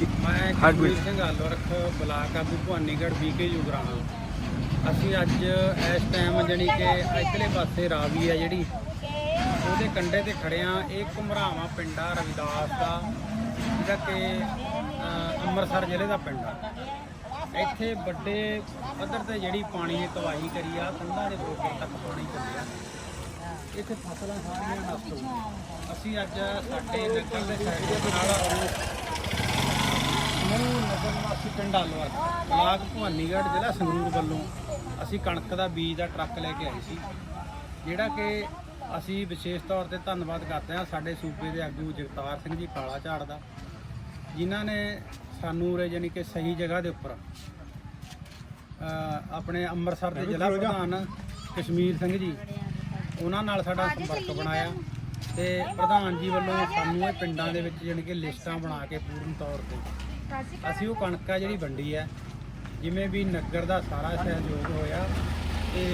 ਮੈਂ ਹਾਂਜੀ। ਕਸ਼ਮੀਰ ਸਿੰਘ ਆਲੋਰਖ ਬਲਾਕ ਆਗੂ ਭਵਾਨੀਗੜ੍ਹ ਬੀਕੇ ਯੁਗਰਾਣਾ ਅਸੀਂ ਅੱਜ ਇਸ ਟਾਈਮ ਜਾਣੀ ਕਿ ਇੱਧਰਲੇ ਪਾਸੇ ਰਾਵੀ ਹੈ ਜਿਹੜੀ। ਉਹਦੇ ਕੰਢੇ ਤੇ ਖੜਿਆ ਇਹ ਘੁਮਰਾਵਾ ਪਿੰਡ ਆ ਰਵਿਦਾਸ ਦਾ ਜਿਹੜਾ ਕਿ ਅੰਮ੍ਰਿਤਸਰ ਜ਼ਿਲ੍ਹੇ ਦਾ ਪਿੰਡ ਆ। ਇੱਥੇ ਵੱਡੇ ਪੱਧਰ ਤੇ ਜਿਹੜੀ ਪਾਣੀ ਨੇ ਤਬਾਹੀ ਕਰੀ ਆ ਕੰਧਾਂ ਦੇ ਬਰੋਬਰ ਤੱਕ ਪਾਣੀ ਚੱਲਿਆ। ਇੱਥੇ ਫਸਲਾਂ ਸਾਰੀਆਂ ਨਸ਼ਟ ਹੋ ਗਈਆਂ। ਅਸੀਂ ਅੱਜ ਸਾਡੇ ਨਗਰ ਦੇ ਸਾਈਡ ਦੇ ਨਾਲ ਨਗਰ ਨਿਵਾਸੀ ਪਿੰਡ ਆਲੋਆ ਬਲਾਕ ਭਵਾਨੀਗੜ੍ਹ ਜ਼ਿਲ੍ਹਾ ਸੰਗਰੂਰ ਵੱਲੋਂ ਅਸੀਂ ਕਣਕ ਦਾ ਬੀਜ ਦਾ ਟਰੱਕ ਲੈ ਕੇ ਆਏ ਸੀ ਜਿਹੜਾ ਕਿ ਅਸੀਂ ਵਿਸ਼ੇਸ਼ ਤੌਰ ਤੇ ਧੰਨਵਾਦ ਕਰਦੇ ਹਾਂ ਸਾਡੇ ਸੂਬੇ ਦੇ ਆਗੂ ਜਗਤਾਰ ਸਿੰਘ ਜੀ ਕਾਲਾ ਝਾੜ ਦਾ ਜਿਨ੍ਹਾਂ ਨੇ ਸਾਨੂੰ ਉਰੇ ਜਾਣੀ ਕਿ ਸਹੀ ਜਗ੍ਹਾ ਦੇ ਉੱਪਰ ਆਪਣੇ ਅੰਮ੍ਰਿਤਸਰ ਦੇ ਜ਼ਿਲ੍ਹਾ ਪ੍ਰਧਾਨ ਕਸ਼ਮੀਰ ਸਿੰਘ ਜੀ ਉਹਨਾਂ ਨਾਲ ਸਾਡਾ ਸੰਪਰਕ ਬਣਾਇਆ ਤੇ ਪ੍ਰਧਾਨ ਜੀ ਵੱਲੋਂ ਸਾਨੂੰ ਇਹ ਪਿੰਡਾਂ ਦੇ ਵਿੱਚ ਜਾਣੀ ਕਿ ਲਿਸਟਾਂ ਬਣਾ ਕੇ ਪੂਰਨ ਤੌਰ ਤੇ ਅਸੀਂ ਉਹ ਕਣਕ ਆ ਜਿਹੜੀ ਵੰਡੀ ਹੈ ਜਿਵੇਂ ਵੀ ਨਗਰ ਦਾ ਸਾਰਾ ਸਹਿਯੋਗ ਹੋਇਆ ਤੇ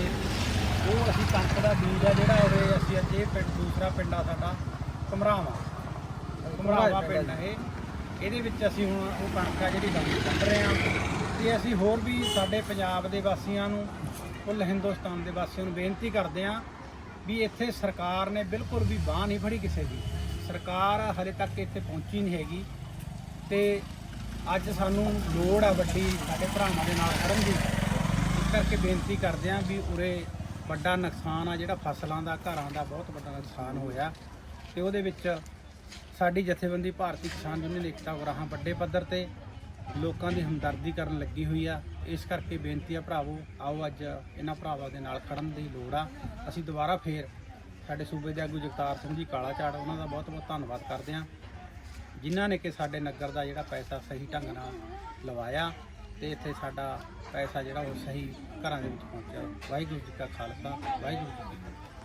ਉਹ ਅਸੀਂ ਕਣਕ ਦਾ ਬੀਜ ਆ ਜਿਹੜਾ ਉਰੇ ਅਸੀਂ ਅੱਜ ਇਹ ਪਿੰਡ ਦੂਸਰਾ ਪਿੰਡ ਆ ਸਾਡਾ ਘਮਰਾਵਾ। ਘਮਰਾਵਾ ਪਿੰਡ ਹੈ ਇਹ। ਇਹਦੇ ਵਿੱਚ ਅਸੀਂ ਹੁਣ ਉਹ ਕਣਕ ਆ ਜਿਹੜੀ ਵੰਡੀ ਰਹੇ ਹਾਂ ਤੇ ਅਸੀਂ ਹੋਰ ਵੀ ਸਾਡੇ ਪੰਜਾਬ ਦੇ ਵਾਸੀਆਂ ਨੂੰ ਕੁੱਲ ਹਿੰਦੁਸਤਾਨ ਦੇ ਵਾਸੀਆਂ ਨੂੰ ਬੇਨਤੀ ਕਰਦੇ ਹਾਂ ਵੀ ਇੱਥੇ ਸਰਕਾਰ ਨੇ ਬਿਲਕੁਲ ਵੀ ਬਾਹ ਨਹੀਂ ਫੜੀ ਕਿਸੇ ਦੀ। ਸਰਕਾਰ ਹਲੇ ਤੱਕ ਇੱਥੇ ਪਹੁੰਚੀ ਨਹੀਂ ਹੈਗੀ। ਤੇ ਅੱਜ ਸਾਨੂੰ ਲੋੜ ਆ ਵੱਡੀ ਸਾਡੇ ਭਰਾਵਾਂ ਦੇ ਨਾਲ ਖੜਨ ਦੀ। ਇਸ ਕਰਕੇ ਬੇਨਤੀ ਕਰਦੇ ਹਾਂ ਵੀ ਉਰੇ ਵੱਡਾ ਨੁਕਸਾਨ ਆ ਜਿਹੜਾ ਫਸਲਾਂ ਦਾ, ਘਰਾਂ ਦਾ ਬਹੁਤ ਵੱਡਾ ਨੁਕਸਾਨ ਹੋਇਆ। ਤੇ ਉਹਦੇ ਵਿੱਚ ਸਾਡੀ ਜਥੇਬੰਦੀ ਭਾਰਤੀ ਕਿਸਾਨ ਯੂਨੀਅਨ ਏਕਤਾ ਉਗਰਾਹਾਂ ਵੱਡੇ ਪੱਧਰ ਤੇ ਲੋਕਾਂ ਦੀ ਹਮਦਰਦੀ ਕਰਨ ਲੱਗੀ ਹੋਈ ਆ। ਇਸ ਕਰਕੇ ਬੇਨਤੀ ਆ ਭਰਾਵੋ, ਆਓ ਅੱਜ ਇਹਨਾਂ ਭਰਾਵਾਂ ਦੇ ਨਾਲ ਖੜਨ ਦੀ ਲੋੜ ਆ। ਅਸੀਂ ਦੁਬਾਰਾ ਫੇਰ ਸਾਡੇ ਸੂਬੇ ਦੇ ਆਗੂ ਜਗਤਾਰ ਸਿੰਘ ਜੀ, ਕਾਲਾ ਝਾੜ, ਉਹਨਾਂ ਦਾ ਬਹੁਤ ਬਹੁਤ ਧੰਨਵਾਦ ਕਰਦੇ ਹਾਂ ਜਿਨ੍ਹਾਂ ਨੇ ਕਿ ਸਾਡੇ ਨਗਰ ਦਾ ਜਿਹੜਾ ਪੈਸਾ ਸਹੀ ਢੰਗ ਨਾਲ ਲਵਾਇਆ ਤੇ ਇੱਥੇ ਸਾਡਾ ਪੈਸਾ ਜਿਹੜਾ ਉਹ ਸਹੀ ਘਰਾਂ ਦੇ ਵਿੱਚ ਪਹੁੰਚਿਆ। ਵਾਹਿਗੁਰੂ ਜੀ ਕਾ ਖਾਲਸਾ, ਵਾਹਿਗੁਰੂ ਜੀ ਕੀ ਫਤਿਹ।